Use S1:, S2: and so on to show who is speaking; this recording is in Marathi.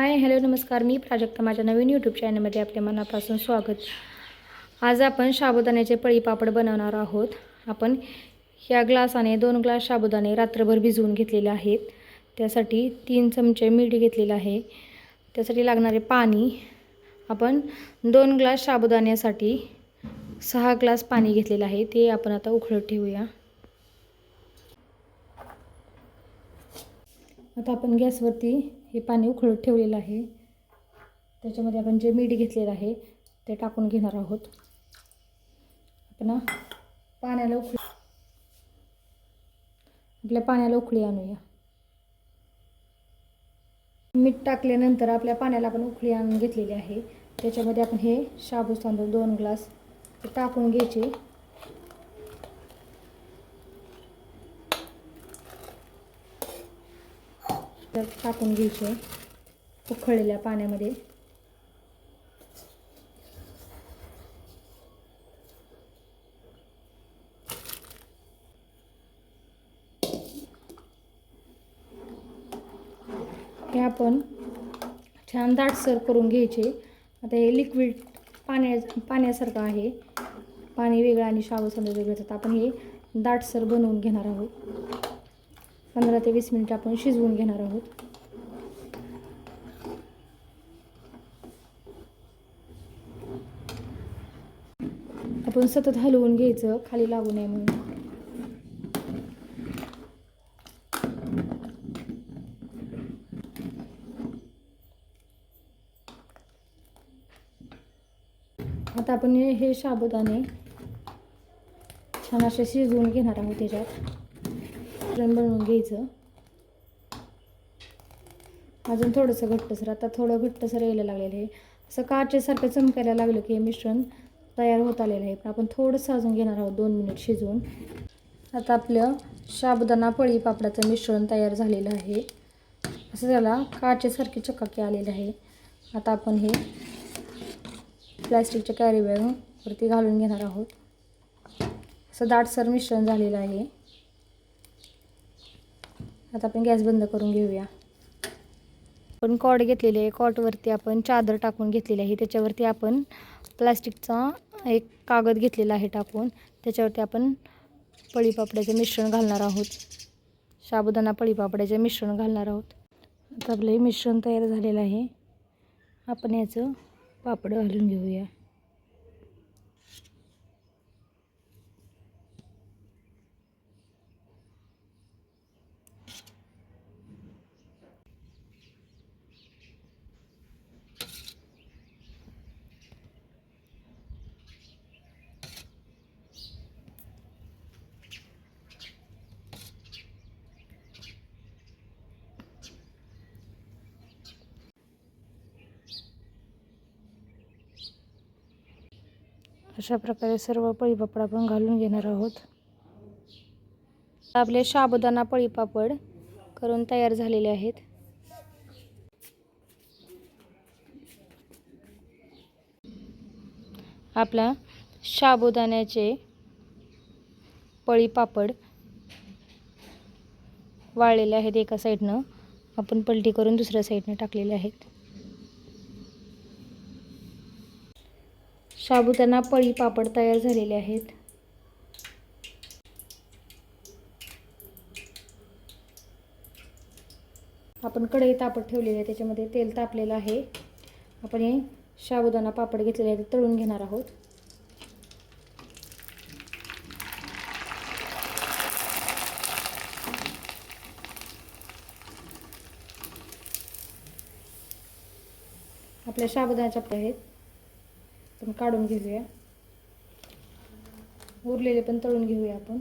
S1: हाय हॅलो नमस्कार. मी प्राजक्ता माझ्या नवीन यूट्यूब चॅनलमध्ये आपल्या मनापासून स्वागत. आज आपण साबुदाण्याचे पळीपापड बनवणार आहोत. आपण ह्या ग्लासाने दोन ग्लास साबुदाणे रात्रभर भिजवून घेतलेले आहेत. त्यासाठी तीन चमचे मीठ घेतलेलं आहे. त्यासाठी लागणारे पाणी आपण दोन ग्लास साबुदाण्यासाठी सहा ग्लास पाणी घेतलेलं आहे. ते आपण आता उखळत ठेवूया. आता आपण गॅसवरती हे पाणी उकळत ठेवलेलं आहे. त्याच्यामध्ये आपण जे मीठ घेतलेलं आहे ते टाकून घेणार आहोत. आपण पाण्याला उकळी आपल्या पाण्याला उकळी आणूया. मीठ टाकल्यानंतर आपल्या पाण्याला आपण उकळी आणून घेतलेली आहे. त्याच्यामध्ये आपण हे शाबू तांदूळ दोन ग्लास टाकून घ्यायचे. तर टाकून घ्यायचे उखळलेल्या पाण्यामध्ये. हे आपण छान दाटसर करून घ्यायचे. आता हे लिक्विड पाण्या पाण्यासारखं आहे. पाणी वेगळं आणि शावसंद वेगळं तर आपण हे दाटसर बनवून घेणार आहोत. पंधरा ते वीस मिनिट आपण शिजवून घेणार आहोत. आपण सतत हलवून घ्यायचं खाली लागू नये म्हणून. आता आपण हे हे साबुदाणे छान असे शिजवून घेणार आहोत त्याच्यात. मिश्रण बनवून घ्यायचं. अजून थोडंसं घट्टसर आता थोडं घट्टसर यायला लागलेलं आहे. असं काचेसारखं चमकायला लागलं की हे मिश्रण तयार होत आलेलं आहे. पण आपण थोडंसं अजून घेणार आहोत दोन मिनिट शिजवून. आता आपलं साबुदाणा पळी पापडाचं मिश्रण तयार झालेलं आहे. असं त्याला काचेसारखे चकाकी आलेलं आहे. आता आपण हे प्लॅस्टिकच्या कॅरीबॅगवरती घालून घेणार आहोत. असं दाटसर मिश्रण झालेलं आहे. आता आपण गॅस बंद करून घेऊया. आपण कॉड घेतलेली आहे कॉटवरती आपण चादर टाकून घेतलेली आहे. त्याच्यावरती आपण प्लास्टिकचा एक कागद घेतलेला आहे टाकून. त्याच्यावरती आपण पळीपापड्याचे मिश्रण घालणार आहोत. साबुदाणा पळीपापड्याचे मिश्रण घालणार आहोत. आता आपलं हे मिश्रण तयार झालेलं आहे. आपण याचं पापड घालून घेऊया. अशा प्रकारे सर्व पळीपापड आपण घालून घेणार आहोत. आपले साबुदाणा पळीपापड करून तयार झालेले आहेत. आपला साबुदाण्याचे पळीपापड वाळलेले आहेत एका साईडनं आपण पलटी करून दुसऱ्या साईडनं टाकलेले आहेत. साबुदाणा पळी पापड तयार झालेले आहेत. आपण कढई तापत ठेवलेली आहे त्याच्यामध्ये तेल तापलेलं आहे. आपण हे साबुदाणा पापड घेतलेले आहे तळून घेणार आहोत. आपल्या साबुदाण्याच्या आहेत. पण काढून घेऊया. उरलेले पण तळून घेऊया आपण.